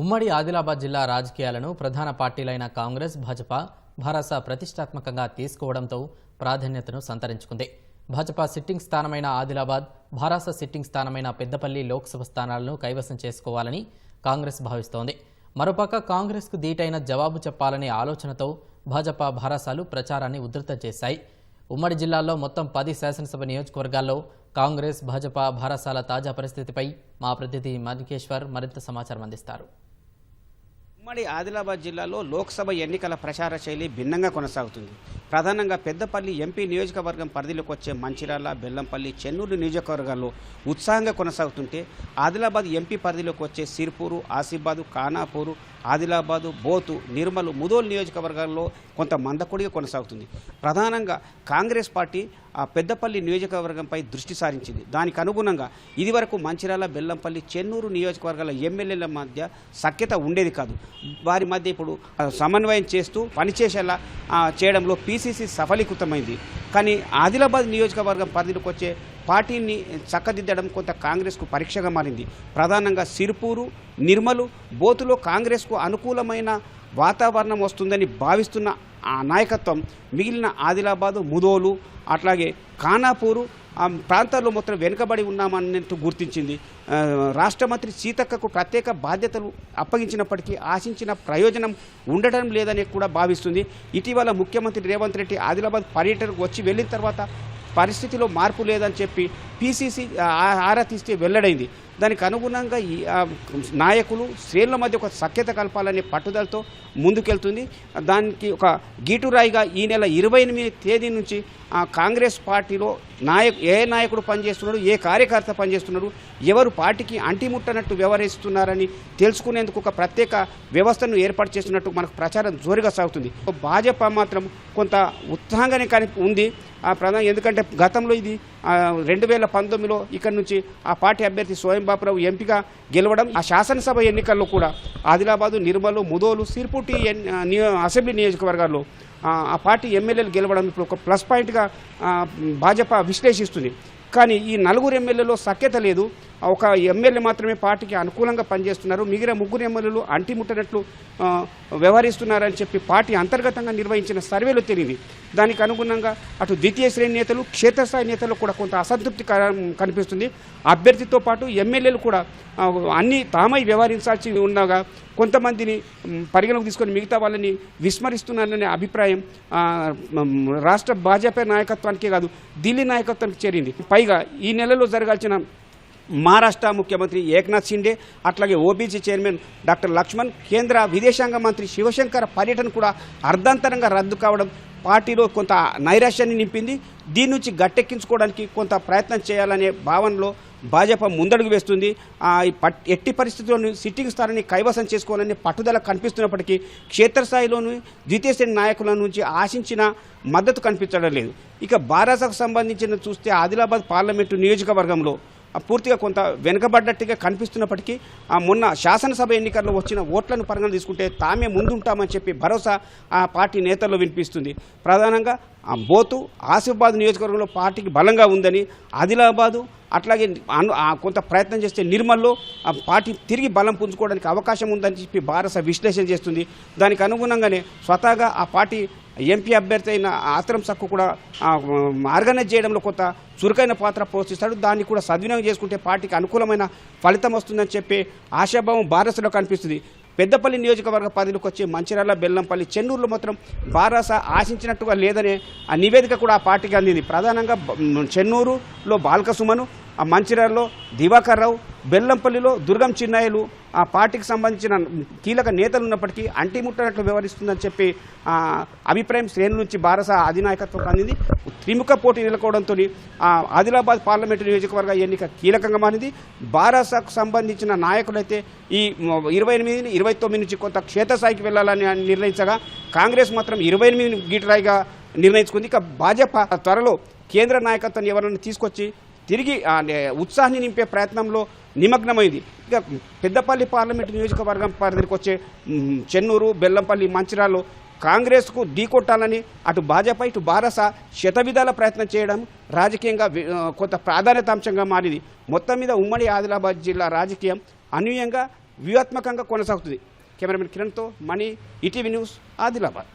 ఉమ్మడి ఆదిలాబాద్ జిల్లా రాజకీయాలను ప్రధాన పార్టీలైన కాంగ్రెస్ భాజపా భరోసా ప్రతిష్టాత్మకంగా తీసుకోవడంతో ప్రాధాన్యతను సంతరించుకుంది. భాజపా సిట్టింగ్ స్థానమైన ఆదిలాబాద్ భారాస సిట్టింగ్ స్థానమైన పెద్దపల్లి లోక్సభ స్థానాలను కైవసం చేసుకోవాలని కాంగ్రెస్ భావిస్తోంది. మరోపక్క కాంగ్రెస్కు దీటైన జవాబు చెప్పాలనే ఆలోచనతో భాజపా భారాసాలు ప్రచారాన్ని ఉధృతం చేశాయి. ఉమ్మడి జిల్లాలో మొత్తం పది శాసనసభ నియోజకవర్గాల్లో కాంగ్రెస్ భాజపా భారసాల తాజా పరిస్థితిపై మా ప్రతినిధి మధుకేశ్వర్ మరింత సమాచారం అందిస్తారు. ఉమ్మడి ఆదిలాబాద్ జిల్లాలో లోక్సభ ఎన్నికల ప్రచార శైలి భిన్నంగా కొనసాగుతుంది. ప్రధానంగా పెద్దపల్లి ఎంపీ నియోజకవర్గం పరిధిలోకి వచ్చే మంచిర్యాల బెల్లంపల్లి చెన్నూరు నియోజకవర్గాల్లో ఉత్సాహంగా కొనసాగుతుంటే ఆదిలాబాద్ ఎంపీ పరిధిలోకి వచ్చే సిర్పూరు ఆసిఫాబాదు ఖానాపూరు ఆదిలాబాదు బోతు నిర్మలు ముదోల్ నియోజకవర్గాల్లో కొంత మందకొడిగా కొనసాగుతుంది. ప్రధానంగా కాంగ్రెస్ పార్టీ ఆ పెద్దపల్లి నియోజకవర్గంపై దృష్టి సారించింది. దానికి అనుగుణంగా ఇదివరకు మంచిర్యాల బెల్లంపల్లి చెన్నూరు నియోజకవర్గాల ఎమ్మెల్యేల మధ్య సఖ్యత ఉండేది కాదు. వారి మధ్య ఇప్పుడు సమన్వయం చేస్తూ పనిచేసేలా చేయడంలో చేయడంలో పీసీసీ సఫలీకృతమైంది. కానీ ఆదిలాబాద్ నియోజకవర్గం పరిధిలోకి వచ్చే పార్టీని చక్కదిద్దడం కొంత కాంగ్రెస్కు పరీక్షగా మారింది. ప్రధానంగా సిర్పూరు నిర్మలు బోతులో కాంగ్రెస్కు అనుకూలమైన వాతావరణం వస్తుందని భావిస్తున్న ఆ నాయకత్వం మిగిలిన ఆదిలాబాదు ముదోలు అట్లాగే ఖానాపూరు ఆ ప్రాంతాల్లో మొత్తం వెనుకబడి ఉన్నామన్నట్టు గుర్తించింది. రాష్ట్ర మంత్రి సీతక్కకు ప్రత్యేక బాధ్యతలు అప్పగించినప్పటికీ ఆశించిన ప్రయోజనం ఉండటం లేదని కూడా భావిస్తుంది. ఇటీవల ముఖ్యమంత్రి రేవంత్ రెడ్డి ఆదిలాబాద్ పర్యటనకు వచ్చి వెళ్ళిన తర్వాత పరిస్థితిలో మార్పు లేదని చెప్పి పీసీసీ ఆరా తీస్తే వెల్లడైంది. దానికి అనుగుణంగా ఈ నాయకులు శ్రేణుల మధ్య ఒక సఖ్యత కలపాలనే పట్టుదలతో ముందుకెళ్తుంది. దానికి ఒక గీటురాయిగా ఈ నెల ఇరవై ఎనిమిది తేదీ నుంచి ఆ, కాంగ్రెస్ పార్టీలో నాయకు ఏ నాయకుడు పనిచేస్తున్నాడు ఏ కార్యకర్త పనిచేస్తున్నాడు ఎవరు పార్టీకి అంటిముట్టనట్టు వ్యవహరిస్తున్నారని తెలుసుకునేందుకు ఒక ప్రత్యేక వ్యవస్థను ఏర్పాటు చేస్తున్నట్టు మనకు ప్రచారం జోరుగా సాగుతుంది. భాజపా మాత్రం కొంత ఉత్సాహంగానే కానీ ఉంది. ఆ ప్రధాన ఎందుకంటే గతంలో ఇది రెండు వేల పంతొమ్మిదిలో ఇక్కడి నుంచి ఆ పార్టీ అభ్యర్థి స్వయం బాపురావు ఎంపిక గెలవడం ఆ శాసనసభ ఎన్నికల్లో కూడా ఆదిలాబాదు నిర్మలు ముదోలు సిర్పుటి ఎన్- నియో- అసెంబ్లీ నియోజకవర్గాల్లో ఆ, పార్టీ ఎమ్మెల్యేలు గెలవడం ఇప్పుడు ఒక ప్లస్ పాయింట్గా భాజపా విశ్లేషిస్తుంది. కానీ ఈ నలుగురు ఎమ్మెల్యేలో సఖ్యత లేదు. ఒక ఎమ్మెల్యే మాత్రమే పార్టీకి అనుకూలంగా పనిచేస్తున్నారు. మిగిలిన ముగ్గురు ఎమ్మెల్యేలు అంటిముట్టనట్లు వ్యవహరిస్తున్నారని చెప్పి పార్టీ అంతర్గతంగా నిర్వహించిన సర్వేలో తెలియదు దానికి అనుగుణంగా అటు ద్వితీయ శ్రేణి నేతలు క్షేత్రస్థాయి నేతలు కూడా కొంత అసంతృప్తి కనిపిస్తుంది. అభ్యర్థితో పాటు ఎమ్మెల్యేలు కూడా అన్ని తామై వ్యవహరించాల్సి ఉండగా కొంతమందిని పరిగణకు పరిగణలోకి తీసుకొని మిగతా వాళ్ళని విస్మరిస్తున్నారనే అభిప్రాయం రాష్ట్ర భాజపా నాయకత్వానికే కాదు ఢిల్లీ నాయకత్వానికి చేరింది. పైగా ఈ నెలలో జరగాల్సిన మహారాష్ట్ర ముఖ్యమంత్రి ఏక్నాథ్ షిండే అట్లాగే ఓబీసీ చైర్మన్ డాక్టర్ లక్ష్మణ్ కేంద్ర విదేశాంగ మంత్రి శివశంకర్ పర్యటన కూడా అర్ధాంతరంగా రద్దు కావడం పార్టీలో కొంత నైరాశ్యాన్ని నింపింది. దీని నుంచి గట్టెక్కించుకోవడానికి కొంత ప్రయత్నం చేయాలనే భావనలో భాజపా ముందడుగు వేస్తుంది. ఎట్టి పరిస్థితుల్లోనూ సిట్టింగ్ స్థానాన్ని కైవసం చేసుకోవాలని పట్టుదల కనిపిస్తున్నప్పటికీ క్షేత్రస్థాయిలోని ద్వితీయ శ్రేణి నాయకుల నుంచి ఆశించిన మద్దతు కనిపించడం లేదు. ఇక బారాసకు సంబంధించిన చూస్తే ఆదిలాబాద్ పార్లమెంటు నియోజకవర్గంలో పూర్తిగా కొంత వెనుకబడ్డట్టుగా కనిపిస్తున్నప్పటికీ ఆ మొన్న శాసనసభ ఎన్నికల్లో వచ్చిన ఓట్లను పరంగా తీసుకుంటే తామే ముందుంటామని చెప్పి భరోసా ఆ పార్టీ నేతల్లో వినిపిస్తుంది. ప్రధానంగా బోతు ఆసిఫాబాద్ నియోజకవర్గంలో పార్టీకి బలంగా ఉందని ఆదిలాబాదు అట్లాగే కొంత ప్రయత్నం చేస్తే నిర్మల్లో ఆ పార్టీ తిరిగి బలం పుంజుకోవడానికి అవకాశం ఉందని చెప్పి భారత విశ్లేషణ చేస్తుంది. దానికి అనుగుణంగానే స్వతహాగా ఆ పార్టీ ఎంపీ అభ్యర్థి అయిన ఆత్రం సక్కు కూడా ఆర్గనైజ్ చేయడంలో కొంత చురుకైన పాత్ర పోషిస్తాడు. దాన్ని కూడా సద్వినియోగం చేసుకుంటే పార్టీకి అనుకూలమైన ఫలితం వస్తుందని చెప్పి ఆశాభావం భారత్లో కనిపిస్తుంది. పెద్దపల్లి నియోజకవర్గ పరిధిలోకి వచ్చే మంచిర్యాల బెల్లంపల్లి చెన్నూరులో మాత్రం బారాస ఆశించినట్టుగా లేదనే ఆ నివేదిక కూడా ఆ పార్టీకి అందింది. ప్రధానంగా చెన్నూరులో బాల్కసుమను ఆ మంచిర్యాలలో దివాకర్ రావు బెల్లంపల్లిలో దుర్గం చిన్నాయులు ఆ పార్టీకి సంబంధించిన కీలక నేతలు ఉన్నప్పటికీ అంటిముట్టనట్లు వ్యవహరిస్తుందని చెప్పి అభిప్రాయం శ్రేణుల నుంచి భారత అధినాయకత్వం అందింది. త్రిముఖ పోటీ నెలకోవడంతో ఆదిలాబాద్ పార్లమెంటు నియోజకవర్గ ఎన్నిక కీలకంగా మారింది. బారాసకు సంబంధించిన నాయకులైతే ఈ ఇరవై ఎనిమిది ఇరవై తొమ్మిది నుంచి కొంత క్షేత్రస్థాయికి వెళ్ళాలని నిర్ణయించగా కాంగ్రెస్ మాత్రం ఇరవై ఎనిమిది గీటరాయిగా నిర్ణయించుకుంది. ఇక భాజపా త్వరలో కేంద్ర నాయకత్వాన్ని ఎవరైనా తీసుకొచ్చి తిరిగి ఉత్సాహాన్ని నింపే ప్రయత్నంలో నిమగ్నమైంది. ఇక పెద్దపల్లి పార్లమెంటు నియోజకవర్గం పరిధికి వచ్చే చెన్నూరు బెల్లంపల్లి మంచిర్యాలలో కాంగ్రెస్కు ఢీకొట్టాలని అటు భాజపా ఇటు బారస శతవిధాల ప్రయత్నం చేయడం రాజకీయంగా కొంత ప్రాధాన్యత అంశంగా మారింది. మొత్తం మీద ఉమ్మడి ఆదిలాబాద్ జిల్లా రాజకీయం అనూహ్యంగా వ్యూహాత్మకంగా కొనసాగుతుంది. కెమెరామెన్ కిరణ్తో మణి ఈటీవీ న్యూస్ ఆదిలాబాద్.